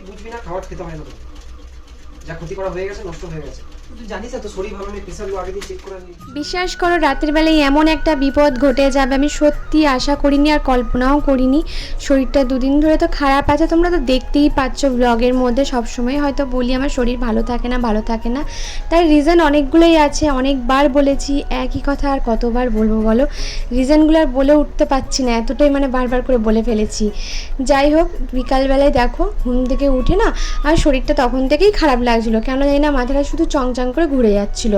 বুঝবি না খাবার খেতে হয় না। যা ক্ষতি করা হয়ে গেছে নষ্ট হয়ে গেছে বিশ্বাস করো, রাতের বেলায় এমন একটা বিপদ ঘটে যাবে, আমি সত্যি আশা করিনি আর কল্পনাও করিনি। শরীরটা দুদিন ধরে তো খারাপ আছে, তোমরা তো দেখতেই পাচ্ছ ব্লগের মধ্যে, সবসময় হয়তো বলি আমার শরীর ভালো থাকে না, ভালো থাকে না। তার রিজন অনেকগুলোই আছে, অনেকবার বলেছি, একই কথা আর কতবার বলব বলো? রিজনগুলো আর বলে উঠতে পারছি না, এতটাই মানে বারবার করে বলে ফেলেছি। যাই হোক, বিকালবেলায় দেখো, ঘুম থেকে উঠে না, আর শরীরটা তখন থেকেই খারাপ লাগছিল কেন জানি না মাথাটা শুধু চংচং করে ঘুরে যাচ্ছিল।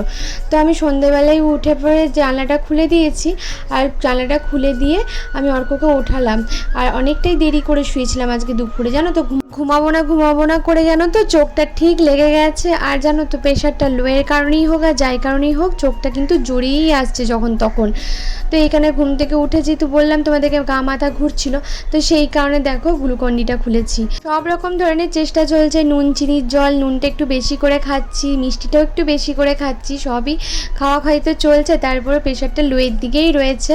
তো আমি সন্ধেবেলায় উঠে পড়ে জানলাটা খুলে দিয়েছি আর জানলাটা খুলে দিয়ে আমি অর্ককে ওঠালাম। আর অনেকটাই দেরি করে শুয়েছিলাম আজকে দুপুরে, জানো তো? ঘুমাবো না ঘুমাবো না করে জানো তো? চোখটা ঠিক লেগে গেছে। আর জানো তো, প্রেশারটা লোয়ের কারণেই হোক আর যাই কারণেই হোক, চোখটা কিন্তু জড়িয়েই আসছে যখন তখন। তো এখানে ঘুম থেকে উঠে যেহেতু বললাম, তোমাদেরকে গা মাথা ঘুরছিল, তো সেই কারণে দেখো গ্লুকন্ডিটা খুলেছি। সব রকম ধরনের চেষ্টা চলছে, নুন, চিনির জল, নুনটা একটু বেশি করে খাচ্ছি, মিষ্টিটাও একটু বেশি করে খাচ্ছি, সবই খাওয়া খাই তো চলছে তারপরে প্রেশারটা লোয়ের দিকেই রয়েছে।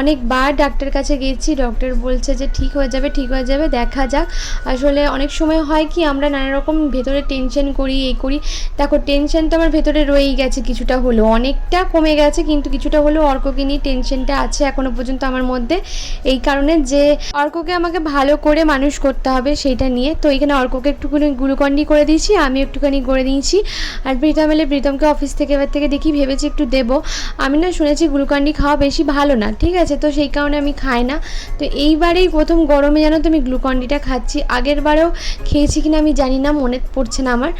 অনেকবার ডাক্তার কাছে গেছি ডক্টর বলছে যে ঠিক হয়ে যাবে, ঠিক হয়ে যাবে, দেখা যাক। আসলে অনেক সময় হয় কি, আমরা নানা রকম ভেতরে টেনশন করি এই করি। দেখো টেনশন তো আমার ভেতরে রয়েই গেছে কিছুটা হলো অনেকটা কমে গেছে, কিন্তু কিছুটা হলেও অর্ককে নিয়ে টেনশনটা আছে এখনও পর্যন্ত আমার মধ্যে। এই কারণে যে অর্ককে আমাকে ভালো করে মানুষ করতে হবে সেইটা নিয়ে। তো এখানে অর্ককে একটুখানি গ্লুকন্ডি করে দিয়েছি আমি একটুখানি করে দিয়েছি। আর প্রীতম এলে প্রীতমকে অফিস থেকে এবার থেকে দেখি, ভেবেছি একটু দেবো। আমি না শুনেছি গ্লুকন্ডি খাওয়া বেশি ভালো না, ঠিক আছে? তো সেই কারণে আমি খাই না। তো এইবারেই প্রথম গরমে জানো তো আমি গ্লুকন্ডিটা খাচ্ছি। আগের বারেও খেয়েছি কিনা আমি জানি না, মনে পড়ছে না আমার।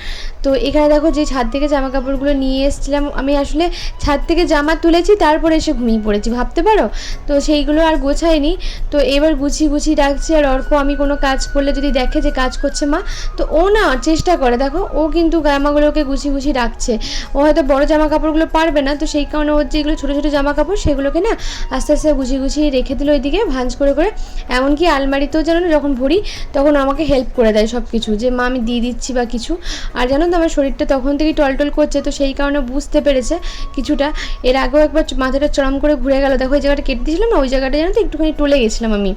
তো এখানে দেখো যে ছাদ থেকে জামা কাপড়গুলো নিয়ে এসেছিলাম। আমি আসলে ছাদ থেকে জামা তুলেছি, তারপরে এসে ঘুমিয়ে পড়েছি, ভাবতে পারো? তো সেইগুলো আর গোছায়নি তো এবার গুছিয়ে গুছিয়ে রাখছি আর অর্ক, আমি কোনো কাজ করলে যদি দেখে যে কাজ করছে মা, তো ও না চেষ্টা করে। দেখো, ও কিন্তু জামাগুলোকে গুছিয়ে গুছিয়ে রাখছে ও হয়তো বড় জামা কাপড়গুলো পারবে না, তো সেই কারণে ওর যেগুলো ছোটো ছোটো জামা কাপড় সেগুলোকে না আস্তে আস্তে গুছিয়ে গুছিয়ে রেখে দিল ওইদিকে, ভাঁজ করে করে। এমনকি আলমারিতেও যেন যখন ভরি তখন আমাকে হেল্প করে দেয় সব কিছু যে মা, আমি দিয়ে দিচ্ছি বা কিছু। আর জানো তো আমার শরীরটা তখন থেকেই টলটল করছে, তো সেই কারণে বুঝতে পেরেছে কিছুটা। এর আগেও একবার মাথাটা চরম করে ঘুরে গেল। দেখো ওই জায়গাটা কেটে দিয়েছিলাম না, ওই জায়গাটা জানো তো একটুখানি টলে গেছিলাম আমি।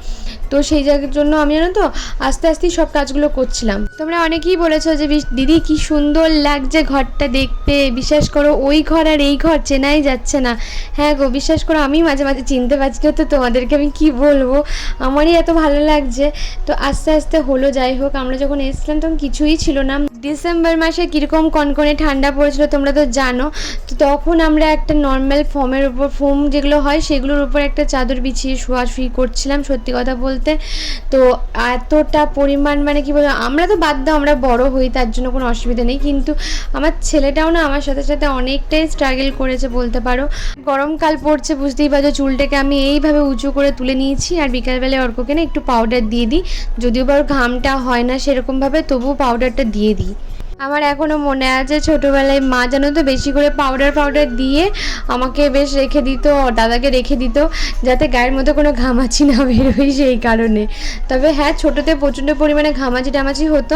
তো সেই জায়গার জন্য আমি জানো তো আস্তে আস্তেই সব কাজগুলো করছিলাম। তোমরা অনেকেই বলেছ যে দিদি কি সুন্দর লাগছে ঘরটা দেখতে, বিশ্বাস করো, ওই ঘর আর এই ঘর চেনাই যাচ্ছে না। হ্যাঁ গো, বিশ্বাস করো, আমি মাঝে মাঝে চিনতে পারছি না তো তোমাদেরকে আমি কি বলব। আমারই এত ভালো লাগছে। তো আস্তে আস্তে হলো, যাই হোক, আমরা যখন এসছিলাম তখন কিছুই ছিল না। ডিসেম্বর মাসে কীরকম কনকনে ঠান্ডা পড়েছিল তোমরা তো জানো। তো তখন আমরা একটা নর্মাল ফর্মের উপর ফোম যেগুলো হয় সেগুলোর উপর একটা চাদর বিছিয়ে শোয়াশুয়ি করছিলাম, সত্যি কথা বলতে। তো এতটা পরিমাণ মানে কি বলব, আমরা তো বাদ দাও, আমরা বড় হই, তার জন্য কোনো অসুবিধা নেই। কিন্তু আমার ছেলেটাও না, আমার সাথে সাথে অনেকটাই স্ট্রাগল করেছে বলতে পারো। গরমকাল পড়ছে, বুঝতেই পারছ, চুলটাকে আমি এইভাবে উঁচু করে তুলে নিয়েছি আর বিকালবেলায় অর্ককে না একটু পাউডার দিয়ে দিই। যদিও বা ঘামটা হয় না সেরকমভাবে, তবুও পাউডারটা দিয়ে দিই। আমার এখনও মনে আছে ছোটোবেলায় মা জানো তো বেশি করে পাউডার পাউডার দিয়ে আমাকে বেশ রেখে দিত, দাদাকে রেখে দিত, যাতে গায়ের মধ্যে কোনো ঘামাচি না বেরোয় সেই কারণে। তবে হ্যাঁ ছোটোতে প্রচণ্ড পরিমাণে ঘামাচি টামাচি হতো।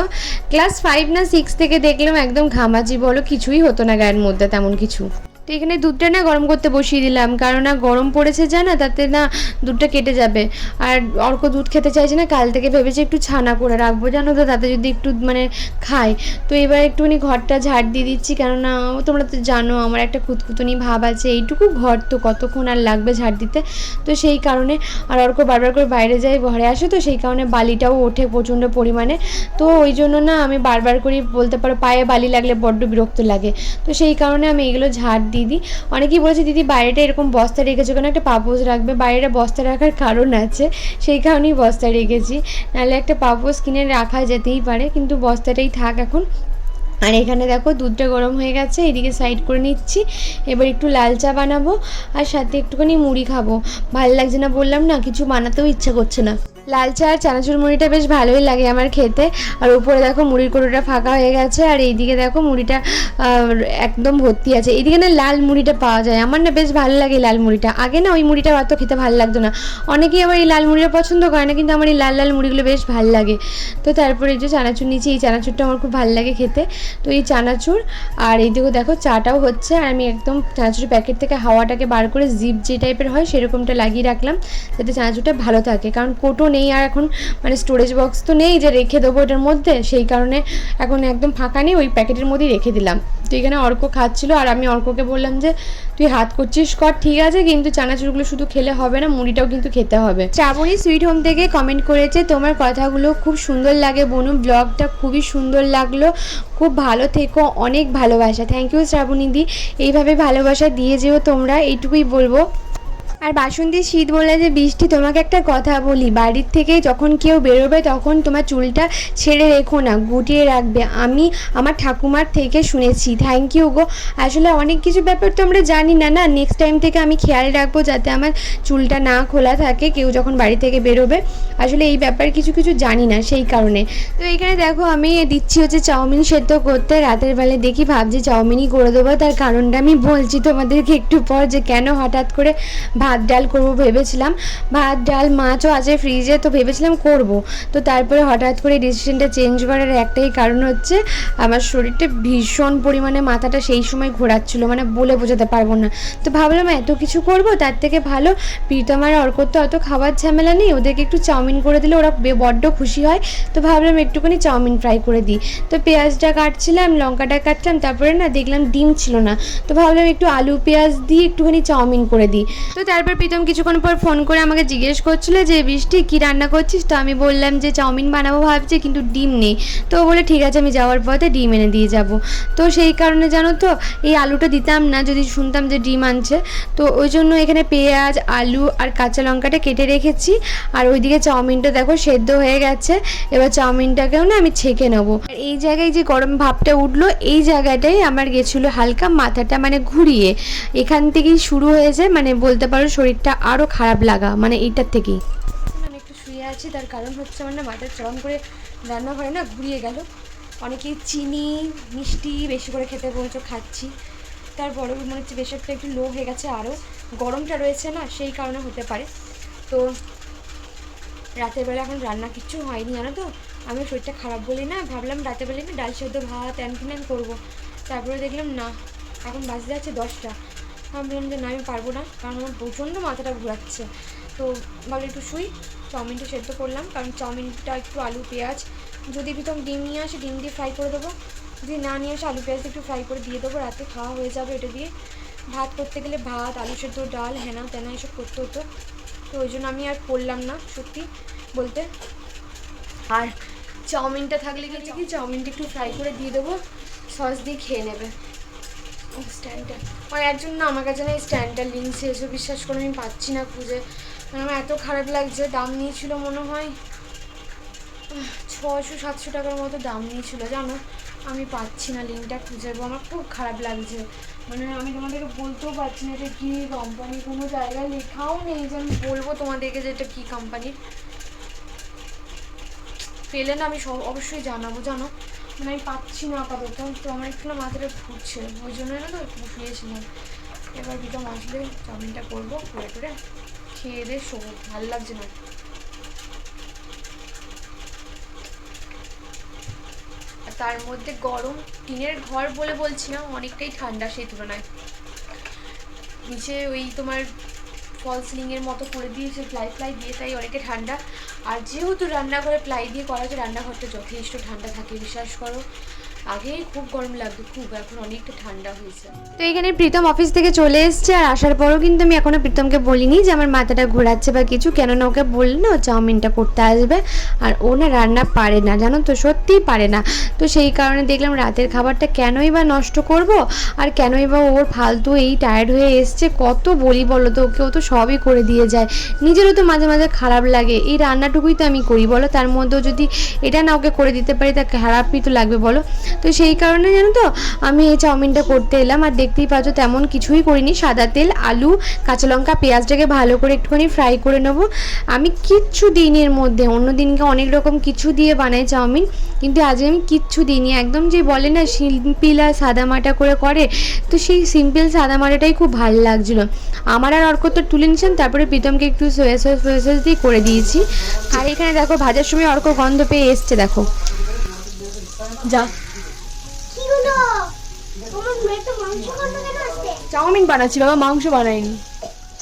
ক্লাস ফাইভ না সিক্স থেকে দেখলাম একদম ঘামাচি বলো কিছুই হতো না গায়ের মধ্যে তেমন কিছু। তো এখানে দুধটা না গরম করতে বসিয়ে দিলাম। কারণ না গরম পড়েছে যা না, তাতে না দুধটা কেটে যাবে। আর অর্ক দুধ খেতে চাইছে না, কাল থেকে ভেবেছি একটু ছানা করে রাখব। জানো তো, তাতে যদি একটু মানে খায়। তো এবার একটুখানি ঘরটা ঝাড় দিয়ে দিচ্ছি, কেননা তোমরা তো জানো, আমার একটা খুঁতখুতুনি ভাব আছে। এইটুকু ঘর তো, কতক্ষণ আর লাগবে ঝাড় দিতে? তো সেই কারণে, আর অর্ক বারবার করে বাইরে যায়, ঘরে আসে তো, সেই কারণে বালিটাও ওঠে প্রচণ্ড পরিমাণে। তো ওই জন্য না আমি বারবার করে, বলতে পারো, পায়ে বালি লাগলে বড্ড বিরক্ত লাগে। তো সেই কারণে আমি এগুলো ঝাড় দিই অনেকেই বলেছে, দিদি, বাইরেটা এরকম বস্তা রেখেছো কেন? একটা পাপোশ রাখবে। বাইরেটা বস্তা রাখার কারণ আছে। সেই কারণেই বস্তা রেখেছি। নাহলে একটা পাপোশ কিনে রাখা যেতেই পারে, কিন্তু বস্তাটাই থাক এখন। আর এখানে দেখো, দুধটা গরম হয়ে গেছে। এদিকে সাইড করে নিচ্ছি। এবার একটু লাল চা বানাবো। আর সাথে একটুখানি মুড়ি খাব। ভালো লাগছে না বললাম না, কিছু বানাতেও ইচ্ছা করছে না। লাল চা আর চানাচুর মুড়িটা বেশ ভালোই লাগে আমার খেতে। আর উপরে দেখো মুড়ির কোটোটা ফাঁকা হয়ে গেছে, আর এইদিকে দেখো মুড়িটা একদম ভর্তি আছে। এইদিকে না লাল মুড়িটা পাওয়া যায়। আমার না বেশ ভালো লাগে লাল মুড়িটা। আগে না ওই মুড়িটা অত খেতে ভালো লাগতো না। অনেকেই আবার এই লাল মুড়িটা পছন্দ করে না, কিন্তু আমার এই লাল লাল মুড়িগুলো বেশ ভালো লাগে। তো তারপরে এই যে চানাচুর নিয়েছি, এই চানাচুরটা আমার খুব ভালো লাগে খেতে। তো এই চানাচুর, আর এইদিকে দেখো চাটাও হচ্ছে, আর আমি একদম চানাচুরের প্যাকেট থেকে হাওয়াটাকে বার করে জিপ যে টাইপের হয়, সেরকমটা লাগিয়ে রাখলাম, যাতে চানাচুরটা ভালো থাকে। কারণ কোটো নেই আর এখন মানে স্টোরেজ বক্স তো নেই যে রেখে দেবো এটার মধ্যে, সেই কারণে এখন একদম ফাঁকা নেই, ওই প্যাকেটের মধ্যেই রেখে দিলাম। তো এখানে অর্ক খাচ্ছিলো আর আমি অর্ককে বললাম যে, তুই হাত করছিস, কর, ঠিক আছে, কিন্তু চানাচুরগুলো শুধু খেলে হবে না, মুড়িটাও কিন্তু খেতে হবে। শ্রাবণী সুইট হোম থেকে কমেন্ট করেছে, তোমার কথাগুলো খুব সুন্দর লাগে বনু ব্লগটা খুবই সুন্দর লাগল, খুব ভালো থেকো, অনেক ভালোবাসা। থ্যাংক ইউ শ্রাবণীদি এইভাবে ভালোবাসা দিয়ে যেও তোমরা, এইটুকুই বলব। আর বাসন্তী শীত বলে যে বৃষ্টি, তোমাকে একটা কথা বলি, বাড়ির থেকে যখন কেউ বেরোবে তখন তোমার চুলটা ছেড়ে রেখো না, গুটিয়ে রাখবে। আমি আমার ঠাকুমার থেকে শুনেছি থ্যাংক ইউ গো। আসলে অনেক কিছু ব্যাপার তো আমরা জানি না না? নেক্সট টাইম থেকে আমি খেয়াল রাখব যাতে আমার চুলটা না খোলা থাকে, কেউ যখন বাড়ি থেকে বেরোবে। আসলে এই ব্যাপার কিছু কিছু জানি না সেই কারণে। তো এখানে দেখো, আমি দিচ্ছি হচ্ছে চাউমিন সেদ্ধ করতে, রাতের বেলায় দেখি ভাবছি চাউমিনই করে দেবো, তার কারণটা আমি বলছি তোমাদেরকে একটু পর যে কেন হঠাৎ করে ভাত ডাল করব ভেবেছিলাম। ভাত ডাল, মাছও আছে ফ্রিজে তো ভেবেছিলাম করব। তো তারপরে হঠাৎ করে ডিসিশনটা চেঞ্জ করার একটাই কারণ হচ্ছে, আমার শরীরটা ভীষণ পরিমাণে মাথাটা সেই সময় ঘোরাচ্ছিল মানে বলে বোঝাতে পারব না। তো ভাবলাম, এত কিছু করব, তার থেকে ভালো প্রীতম আর অর্কর তো অত খাবার ঝামেলা নেই, ওদেরকে একটু চাউমিন করে দিলে ওরা বড্ড খুশি হয়। তো ভাবলাম, একটুখানি চাউমিন ফ্রাই করে দিই। তো পেঁয়াজটা কাটছিলাম, লঙ্কাটা কাটলাম তারপরে না দেখলাম ডিম ছিল না। তো ভাবলাম, একটু আলু পেঁয়াজ দিয়ে একটুখানি চাউমিন করে দিই। তো তারপর প্রীতম কিছুক্ষণ পর ফোন করে আমাকে জিজ্ঞেস করছিল যে, বৃষ্টি, কী রান্না করছিস? তো আমি বললাম যে, চাউমিন বানাবো ভাবছি, কিন্তু ডিম নেই। তো বলে ঠিক আছে, আমি যাওয়ার পথে ডিম এনে দিয়ে যাব। তো সেই কারণে জানো তো, এই আলুটা দিতাম না, যদি শুনতাম যে ডিম আনছে। তো ওই জন্য এখানে পেঁয়াজ, আলু আর কাঁচা লঙ্কাটা কেটে রেখেছি। আর ওইদিকে চাউমিনটা দেখো, সেদ্ধ হয়ে গেছে। এবার চাউমিনটাকেও না আমি ছেঁকে নেব। আর এই জায়গায় যে গরম ভাবটা উঠল, এই জায়গাটাই আমার গেছিল হালকা মাথাটা মানে ঘুরিয়ে। এখান থেকেই শুরু হয়েছে মানে বলতে পারো শরীরটা আরও খারাপ লাগা মানে এইটার থেকেই। আমি একটু শুয়ে আছি, তার কারণ হচ্ছে আমার না মাথা চরম করে রান্না হয় না ঘুরিয়ে গেল। অনেকেই চিনি, মিষ্টি বেশি করে খেতে বলছো, খাচ্ছি। তারপরেও মনে হচ্ছে প্রেশারটা একটু লো হয়ে গেছে আরও গরমটা রয়েছে না, সেই কারণে হতে পারে। তো রাতের বেলা এখন রান্না কিচ্ছু হয়নি, জানো তো? আমি শরীরটা খারাপ বলি না, ভাবলাম রাতের বেলায় না ডাল সেদ্ধ ভাত ফ্যান করব। তারপরে দেখলাম না, এখন বাজে যাচ্ছে দশটা। ভাবলাম যে না, আমি পারব না, কারণ আমার প্রচণ্ড মাথাটা ঘোরাচ্ছে। তো ভাবলাম একটু শুই, চাউমিনটা সেদ্ধ করলাম, কারণ চাউমিনটা একটু আলু, পেঁয়াজ, যদি প্রথম ডিম নিয়ে আসে, ডিম দিয়ে ফ্রাই করে দেবো। যদি না নিয়ে আসে, আলু, পেঁয়াজ একটু ফ্রাই করে দিয়ে দেবো, রাতে খাওয়া হয়ে যাবে এটা দিয়ে। ভাত করতে গেলে ভাত, আলু সেদ্ধ, ডাল, হেনা, তেনা, এসব করতে হতো। তো ওই জন্য আমি আর করলাম না, সত্যি বলতে। আর চাউমিনটা থাকলে গেছে কি, চাউমিনটা একটু ফ্রাই করে দিয়ে দেবো, সস দিয়ে খেয়ে নেবে। স্ট্যান্ডটা আর একজন না আমার কাছে না এই স্ট্যান্ডটা লিঙ্ক শেষ বিশ্বাস করে আমি পাচ্ছি না খুঁজে। মানে আমার এত খারাপ লাগছে, দাম নিয়েছিল মনে হয় ছশো সাতশো টাকার মতো দাম নিয়েছিল, জানো? আমি পাচ্ছি না লিঙ্কটা খুঁজে আমার খুব খারাপ লাগছে। মানে আমি তোমাদেরকে বলতেও পারছি না এটা কী কোম্পানি কোনো জায়গায় লেখাও নেই যে আমি বলব তোমাদেরকে যে এটা কী কোম্পানির পেলে না আমি সব অবশ্যই জানাব, জানো? মানে আমি পাচ্ছি না আপাতত। তো আমার একটু না মাথাটা ঘুরছে। ওই জন্য না তো একটু শুয়েছিলাম। এবার বিকাম আসলে চাউমিনটা করব, করে করে খেয়ে দিয়ে শোবো। ভালো লাগছে না। তার মধ্যে গরম টিনের ঘর বলে বলছি না অনেকটাই ঠান্ডা সেই তুলনায়। নিচে ওই তোমার ফল সিলিংয়ের মতো করে দিয়েছে প্লাই ফ্লাই দিয়ে তাই অনেকে ঠান্ডা। আর যেহেতু রান্নাঘরে প্লাই দিয়ে করা হচ্ছে রান্নাঘরটা যথেষ্ট ঠান্ডা থাকে, বিশ্বাস করো। আগে খুব গরম লাগতো, খুব, এখন অনেকটা ঠান্ডা হয়েছে। তো এখানে প্রীতম অফিস থেকে চলে এসছে আর আসার পরও কিন্তু আমি এখনও প্রীতমকে বলিনি যে আমার মাথাটা ঘোরাচ্ছে বা কিছু, কেননা ওকে বললে না ও চাউমিনটা করতে আসবে আর ও না রান্না পারে না, জানো তো, সত্যিই পারে না। তো সেই কারণে দেখলাম রাতের খাবারটা কেনই বা নষ্ট করব আর কেনই বা ওর ফালতু এই টায়ার্ড হয়ে এসছে, কত বলি বলো তো ওকে ও তো সবই করে দিয়ে যায়। নিজেরও তো মাঝে মাঝে খারাপ লাগে, এই রান্নাটুকুই তো আমি করি, বলো? তার মধ্যেও যদি এটা না ওকে করে দিতে পারি তা খারাপই তো লাগবে, বলো? তো সেই কারণে জানো তো, আমি এই চাউমিনটা করতে এলাম। আর দেখতেই পাচ্ছ, তেমন কিছুই করিনি। সাদা তেল, আলু, কাঁচা লঙ্কা, পেঁয়াজটাকে ভালো করে একটুখানি ফ্রাই করে নেব। আমি কিচ্ছু দিইনি এর মধ্যে। অন্য দিনকে অনেক রকম কিছু দিয়ে বানাই চাউমিন। কিন্তু আজকে আমি কিচ্ছু দিইনি। একদম যে বলে না সিম্পিল সাদামাটা করে করে। তো সেই সিম্পল সাদামাটাটাই খুব ভালো লাগছিল। আমার আর অর্ক তো তুলে নিয়েছেন তারপরে প্রীতমকে একটু সোয়া সস সোয়া সস দিয়ে করে দিয়েছি। আর এখানে দেখো, ভাজার সময় অর্ক গন্ধ পেয়ে এসছে, দেখো। যা। চাউমিন বানাচ্ছি বাবা মাংস বানাইনি।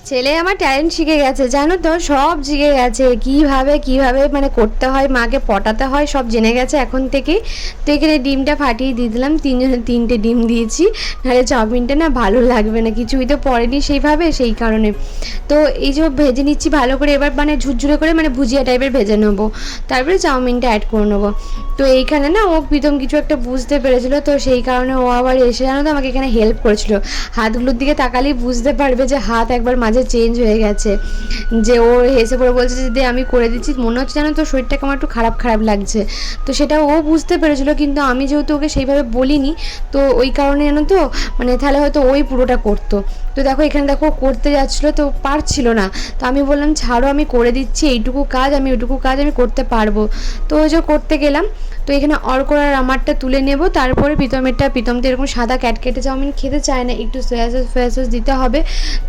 ছেলে আমার ট্যালেন্ট শিখে গেছে, জানো তো? সব শিখে গেছে। কীভাবে কীভাবে মানে করতে হয়, মাকে পটাতে হয়, সব জেনে গেছে এখন থেকেই তো এখানে ডিমটা ফাটিয়ে দিয়ে দিলাম তিনজনে তিনটে ডিম দিয়েছি। নাহলে চাউমিনটা না ভালো লাগবে না, কিছুই তো পড়েনি সেইভাবে, সেই কারণে। তো এই যে ভেজে নিচ্ছি ভালো করে, এবার মানে ঝুরঝুরে করে মানে ভুজিয়া টাইপের ভেজে নেব। তারপরে চাউমিনটা অ্যাড করে নেব। তো এইখানে না, ও প্রীতম কিছু একটা বুঝতে পেরেছিল, তো সেই কারণে ও আবার এসে, জানো তো, আমাকে এখানে হেল্প করেছিল। হাতগুলোর দিকে তাকালেই বুঝতে পারবে যে হাত একবার মাঝে চেঞ্জ হয়ে গেছে। যে ও হেসে পড়ে বলছে যে "দে, আমি করে দিচ্ছি। মনে হচ্ছে জানো তো শরীরটাকে আমার একটু খারাপ খারাপ লাগছে। তো সেটা ও বুঝতে পেরেছিল কিন্তু আমি যেহেতু ওকে সেইভাবে বলিনি তো ওই কারণে জানো তো মানে তাহলে হয়তো ওই পুরোটা করতো। তো দেখো এখানে দেখো করতে যাচ্ছিল তো পারছিল না। তো আমি বললাম ছাড়ো আমি করে দিচ্ছি এইটুকু কাজ আমি ওইটুকু কাজ আমি করতে পারব। তো ওই যে করতে গেলাম তো এখানে অর্করার আমারটা তুলে নেব। তারপরে প্রীতমেরটা প্রীতম তো এরকম সাদা ক্যাটকেটে চাউমিন খেতে চায় না একটু সয়া সস ফয়া সস দিতে হবে।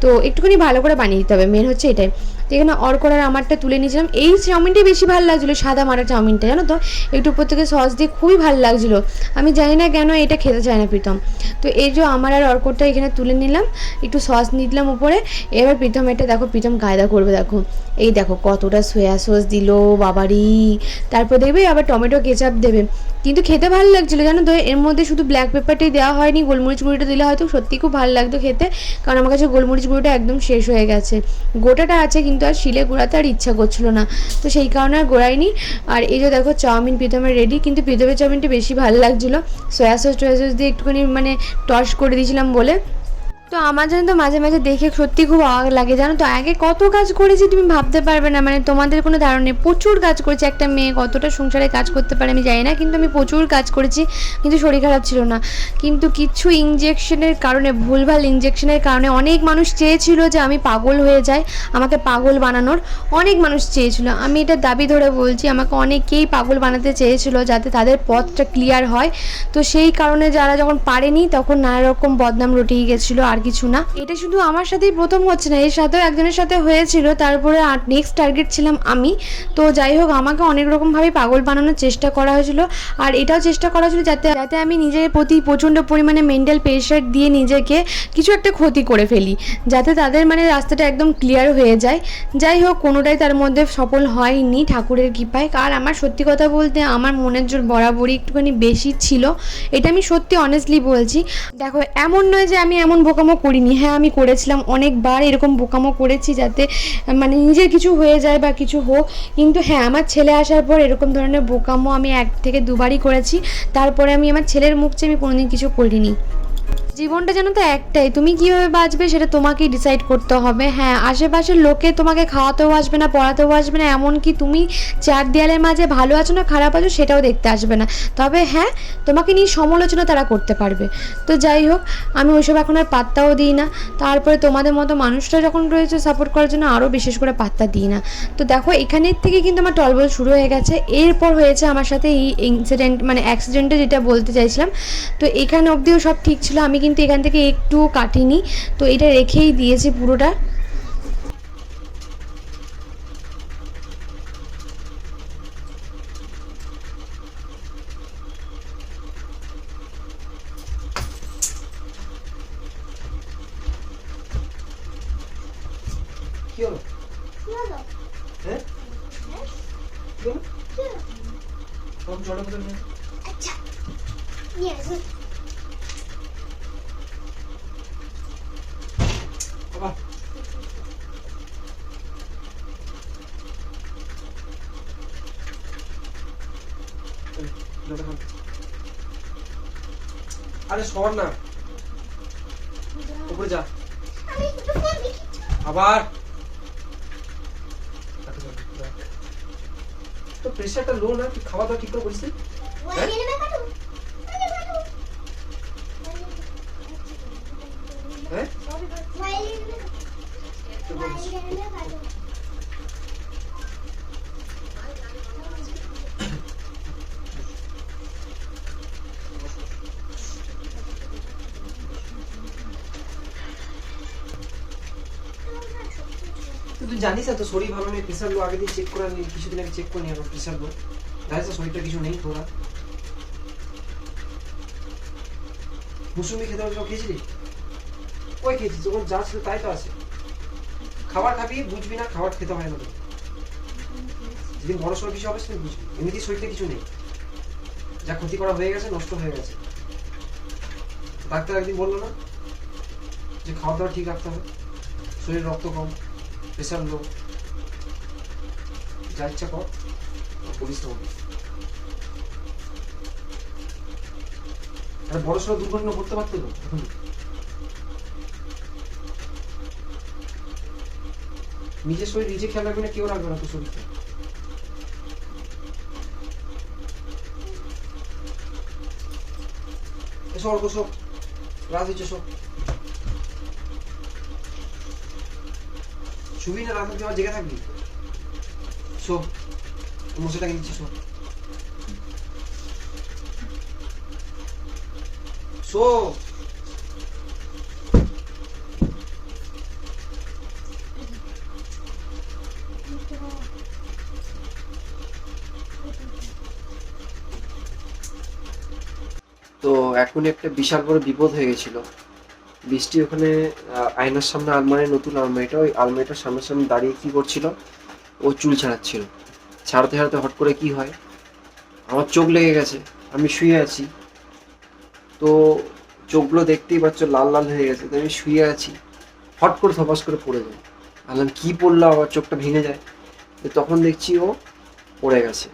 তো একটুখানি ভালো করে বানিয়ে দিতে হবে। মেন হচ্ছে এটাই। তো এখানে অর্করার আমারটা তুলে নিয়েছিলাম। এই চাউমিনটাই বেশি ভালো লাগছিল, সাদা মারা চাউমিনটা, জানো তো? একটু উপর থেকে সস দিয়ে খুবই ভালো লাগছিল। আমি জানি না কেন এটা খেতে চায় না প্রীতম। তো এই যে আমার আর অর্করটা এখানে তুলে নিলাম, একটু সস নিয়ে দিলাম উপরে। এবার প্রীতম এটা দেখো, প্রীতম কায়দা করবে দেখো। এই দেখো কতটা সয়া সস দিল, বাবারি। তারপর দেখবে আবার টমেটো কেচাপ দেবে। কিন্তু খেতে ভালো লাগছিল, জানো তো? এর মধ্যে শুধু ব্ল্যাক পেপারটাই দেওয়া হয়নি, গোলমরিচ গুঁড়িটা দিলে হয়তো সত্যি খুব ভালো লাগতো খেতে, কারণ আমার কাছে গোলমরিচ গুঁড়িটা একদম শেষ হয়ে গেছে। গোটাটা আছে, কিন্তু আর শিলে গুঁড়াতে আর ইচ্ছা করছিল না। তো সেই কারণে আর গোড়াইনি। আর এই যে দেখো, চাউমিন প্রীতমের রেডি কিন্তু প্রীতমের চাউমিনটা বেশি ভালো লাগছিল। সয়া সস, টয়া সস দিয়ে একটুখানি মানে টস করে দিয়েছিলাম বলে। তো আমার জন্য তো মাঝে মাঝে দেখে সত্যি খুব অবাক লাগে, জানো তো? আগে কত কাজ করেছি তুমি ভাবতে পারবে না মানে তোমাদের কোনো ধারণা নেই। প্রচুর কাজ করেছি, একটা মেয়ে কতটা সংসারে কাজ করতে পারে আমি জানি না, কিন্তু আমি প্রচুর কাজ করেছি, কিন্তু শরীর খারাপ ছিল না। কিন্তু কিছু ইঞ্জেকশনের কারণে, ভুলভাল ইঞ্জেকশনের কারণে অনেক মানুষ চেয়েছিল যে আমি পাগল হয়ে যাই, আমাকে পাগল বানানোর। অনেক মানুষ চেয়েছিল, আমি এটা দাবি ধরে বলছি, আমাকে অনেকেই পাগল বানাতে চেয়েছিল যাতে তাদের পথটা ক্লিয়ার হয়। তো সেই কারণে যারা যখন পারেনি, তখন নানা রকম বদনাম রটিয়ে গেছিল, আর কিছু না। এটা শুধু আমার সাথেই প্রথম হচ্ছে না, এর সাথেও একজনের সাথে হয়েছিল তারপরে নেক্সট টার্গেট ছিলাম আমি। তো যাই হোক, আমাকে অনেক রকমভাবে পাগল বানানোর চেষ্টা করা হয়েছিল, আর এটাও চেষ্টা করা হয়েছিল যাতে যাতে আমি নিজের প্রতি প্রচণ্ড পরিমাণে মেন্টাল প্রেশার দিয়ে নিজেকে কিছু একটা ক্ষতি করে ফেলি, যাতে তাদের মানে রাস্তাটা একদম ক্লিয়ার হয়ে যায়। যাই হোক, কোনোটাই তার মধ্যে সফল হয়নি ঠাকুরের কৃপায়। আর আমার সত্যি কথা বলতে আমার মনের জোর বরাবরই একটুখানি বেশি ছিল, এটা আমি সত্যি অনেস্টলি বলছি। দেখো, এমন নয় যে আমি এমন বোকামো করিনি। হ্যাঁ আমি করেছিলাম, অনেকবার এরকম বোকামো করেছি যাতে মানে নিজের কিছু হয়ে যায় বা কিছু হোক। কিন্তু হ্যাঁ আমার ছেলে আসার পর এরকম ধরনের বোকামো আমি এক থেকে দুবারই করেছি। তারপরে আমি আমার ছেলের মুখ চেয়ে আমি কোনোদিন কিছু করিনি। জীবনটা যেন তো একটাই। তুমি কীভাবে বাঁচবে সেটা তোমাকেই ডিসাইড করতে হবে। হ্যাঁ আশেপাশের লোকে তোমাকে খাওয়াতেও আসবে না, পড়াতেও আসবে না, এমনকি তুমি চার দেয়ালের মাঝে ভালো আছো না খারাপ আছো সেটাও দেখতে আসবে না। তবে হ্যাঁ তোমাকে নিয়ে সমালোচনা তারা করতে পারবে। তো যাই হোক, আমি ওইসব এখন আর পাত্তাও দিই না। তারপরে তোমাদের মতো মানুষরা যখন রয়েছে সাপোর্ট করার জন্য আরও বিশেষ করে পাত্তা দিই না। তো দেখো, এখানের থেকে কিন্তু আমার টলবল শুরু হয়ে গেছে। এরপর হয়েছে আমার সাথে এই ইনসিডেন্ট মানে অ্যাক্সিডেন্টে যেটা বলতে চাইছিলাম, তো এখানে অবধিও সব ঠিক ছিল। আমি কিন্তু এখান থেকে একটু কাটিনি। তো এটা রেখেই দিয়েছি পুরোটা কি হলো কি হলো? হ্যাঁ কি হলো কি হলো? সব জলের বোতল নিয়ে আচ্ছা নিয়ে আসো। বাবা এই, জলটা খান। আরে সর না। উপরে যা। আবার। তো প্রেশারটা লো না? তুই খাওয়া দাওয়া ঠিক করে করিস? ওয়াইলে নেবে কাটু। ওয়াইলে কাটু। হ্যাঁ ওয়াইলে নেবে কাটু। তো বলিস। ওয়াইলে নেবে কাটু। তো তুই জানিস তো শরীর ভালো নেই প্রেশার লো আগে দিন চেক করে নি, কিছুদিন আগে চেক করে নিয়ে আমার প্রেশার লো জানিস শরীরটা কিছু নেই তোরা। মুসুমি খেতে হবে খেয়েছিলি? ওই খেয়েছিস যখন যা ছিল তাই তো আছে। খাবার খাবি, বুঝবি না, খাবার খেতে হয় না তো যেদিন বড় সড়ো কিছু হবে সেদিন বুঝবি, এমনিতেই শরীরে কিছু নেই। যা ক্ষতি করা হয়ে গেছে, নষ্ট হয়ে গেছে। ডাক্তার একদিন বলল না যে খাওয়া দাওয়া ঠিক রাখতে হবে শরীরে রক্ত কম। প্রেশার লো যা ইচ্ছা কর তো বড় দুর্ঘটনা ঘটতে পারতো তো নিজের শরীর নিজে খেয়াল রাখবে না, কেউ রাখবে না তো শরীরটা। এসো, অল্প সব রাত হচ্ছে সব শুবি না রাত আবার জেগে থাকবি? শো মশাটাকে দিচ্ছি শো শো তো এখন একটা বিশাল বড় বিপদ হয়ে গেছিল। বৃষ্টি ওখানে আয়নার সামনে আলমারি, নতুন আলমারিটা। ওই আলমারিটার সামনে সামনে দাঁড়িয়ে কী করছিল? ও চুল ছাড়াচ্ছিল। ছাড়তে ছাড়াতে হট করে কি হয়? আমার চোখ লেগে গেছে। আমি শুয়ে আছি। তো চোখগুলো দেখতেই পাচ্ছ লাল লাল হয়ে গেছে। তো আমি শুয়ে আছি। হট করে থপাস করে পড়ে যায় আলাম কি পড়ল? আবার চোখটা ভেঙে যায়। তো তখন দেখছি ও পড়ে গেছে।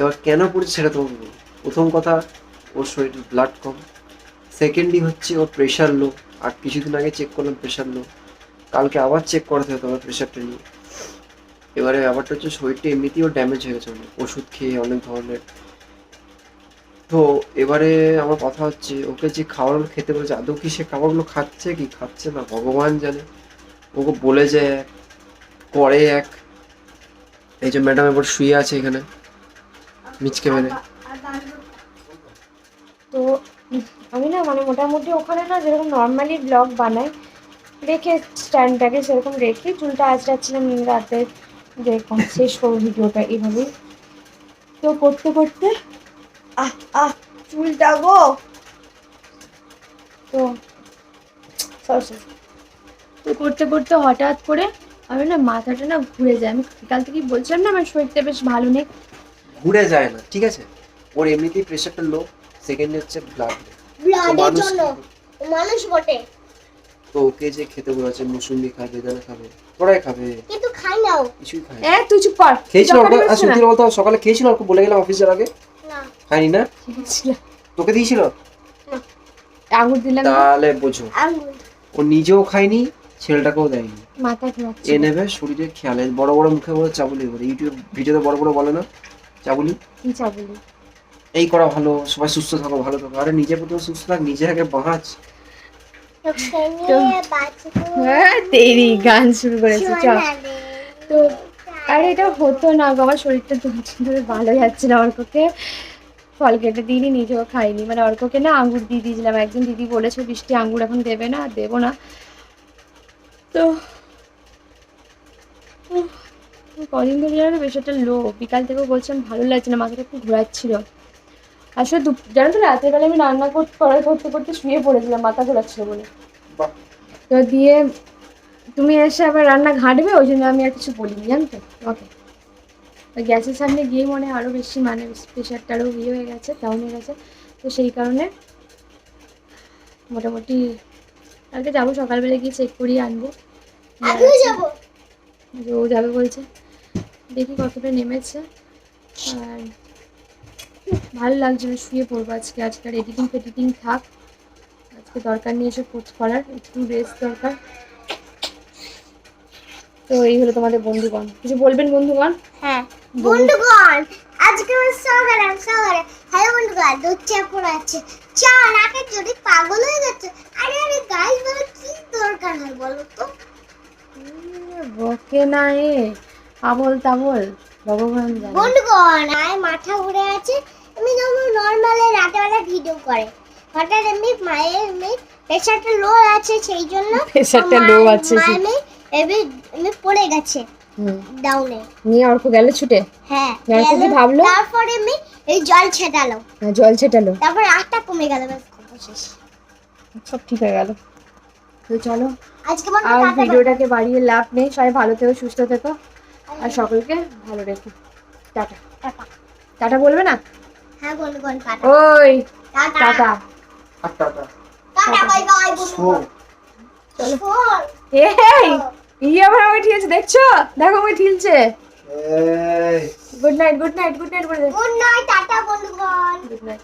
এবার কেন পড়েছে সেটা তোমাকে প্রথম কথা, ওর শরীরে ব্লাড কম। সেকেন্ডলি হচ্ছে ওর প্রেশার লো আর কিছুদিন আগে চেক করলাম প্রেশার লো কালকে আবার চেক করাতে হতো আমার প্রেশারটা নিয়ে। এবারে ব্যাপারটা হচ্ছে শরীরটা এমনিতেই ওর ড্যামেজ হয়ে গেছে অনেক। ওষুধ খেয়ে অনেক ধরনের। তো এবারে আমার কথা হচ্ছে, ওকে যে খাবারগুলো খেতে বলেছে, আদৌ কি সে খাবারগুলো খাচ্ছে কি খাচ্ছে না, ভগবান জানে। ওকে বলে যে এক করে এক। এই যে ম্যাডাম এবার শুয়ে আছে এখানে। মিচকে মেরে। তো আমি না মানে মোটামুটি ওখানে না যেরকম নর্মালি ব্লগ বানাই, রেখে স্ট্যান্ডটাকে সেরকম রেখে চুলটা আজ আঁচড়াচ্ছিলাম রাতে যেরকম শেষ করব ভিডিওটা এইভাবেই তো করতে করতে, আহ আহ, চুলটা গো! তো. তো করতে করতে হঠাৎ করে আমি না মাথাটা না ঘুরে যায়। আমি কাল থেকেই বলছিলাম না, আমার শরীরটা বেশ ভালো নেই। ঘুরে যায় না, ঠিক আছে? ওর এমনিতেই প্রেশারটা লো সেকেন্ড হচ্ছে ব্লাড ব্লাডের জন্য ও মানুষ বটে। তো ওকে যে খেতে বলেছে মুসুম্বি খাবে বেদানা খাবে ওরাই খাবে। কিন্তু খাই না ও কিছুই না। এ তুই চুপ কর। খেয়েছিল আর সত্যি বলতো সকালে খেয়েছিল বলে গেলাম অফিস যাওয়ার আগে। না। খাইনি না? তোকে দিয়েছিল? আঙুর দিলাম তাহলে বোঝো। আঙ্গুল ও নিজেও খায়নি ছেলেটাকেও দেয়নি। মাথা এ নেবে শরীরে খেয়ালে। বড় বড় মুখে বলে চাবুলি বলে। ইউটিউব ভিডিওতে বড় বড় বলে না? চাবুলি? কি চাবলি? এই করা ভালো সবাই সুস্থ থাকো ভালো থাকো। আরে নিজে প্রথমে সুস্থ থাক নিজে আগে বাঁচ। বাঁচবো। হ্যাঁ তেরি গান শুরু করেছে চ। তো আরে এটা হতো না গো আমার শরীরটা দু দিন ধরে ভালো যাচ্ছে না অর্ককে। ফল কেটে দিইনি নিজেও খাইনি। মানে অর্ককে না আঙ্গুর দিয়ে দিয়েছিলাম একদিন দিদি বলেছে বৃষ্টি আঙ্গুর এখন দেবে না আর দেবো না। তো কদিন ধরে যেন বেশ একটা লো বিকাল থেকেও বলছিলাম ভালো লাগছে না মাথাটা একটু ঘোরাচ্ছিল। আসলে জানো তো রাতের বেলা আমি রান্না করতে করার করতে করতে শুয়ে পড়েছিলাম মাথা ঘোরাচ্ছিল বলে। তো দিয়ে তুমি এসে আবার রান্না ঘাঁটবে ওই জন্য আমি আর কিছু বলিনি জানো তো? ওকে ওই গ্যাসের সামনে গিয়ে মনে হয় আরও বেশি মানে প্রেশারটা আরও ইয়ে হয়ে গেছে ডাউন হয়ে গেছে। তো সেই কারণে মোটামুটি কালকে যাব সকালবেলা গিয়ে চেক করিয়ে আনব। ও যাবে বলছে। দেখি কতটা নেমেছে। আর ভালো লাগছে না শুয়ে পড়ব আজকে আজকে আর এডিটিং ফেডিটিং থাক। আজকে দরকার নেই এসব পোস্ট করার একটু রেস্ট দরকার। তো এই হলো তোমাদের বন্ধুগণ। কিছু বলবেন বন্ধুগণ? হ্যাঁ। বন্ধুগণ আজকে আমার সকালে সকালে হ্যালো বন্ধুগণ দুধ চা পড়ে আছে চা নাকে যদি পাগল হয়ে গেছে আরে আরে গাইস বলো কি দরকার হয় বলো তো? বকে না এ আবল তাবল ভগবান জানে। বন্ধুগণ আয় মাথা ঘুরে আছে আমি যেমন নর্মালে রাতেবেলা ভিডিও করে হঠাৎ এমনি মায়ের এমনি প্রেশারটা লো আছে সেই জন্য প্রেশারটা low আছে মা সে- এমনি এমনি এমনি পড়ে গেছে ডাউনে নিয়ে অর্ক গেল ছুটে? হ্যাঁ তারপর কি ভাবলো? তারপরে এমনি এই জল ছেটালো। হ্যাঁ, জল ছেটালো। তারপর আটটা কমে গেল শেষ। সব ঠিক হয়ে গেল। তো চলো আজকে আর ভিডিওটাকে বাড়িয়ে লাভ নেই। সবাই ভালো থেকো সুস্থ থেকো। আর। সকলকে ভালো রেখো। টাটা। টাটা। টাটা বলবে না? হ্যাঁ বন্ধুগণ টাটা। ওই tata. Tata. Tata tata. Bye bye show এই ইয়ে আবার আমাকে ঠিলছে দেখছ? দেখো আমাকে ঠিলছে। Good night good night good night good night tata বন্ধুগণ। Good night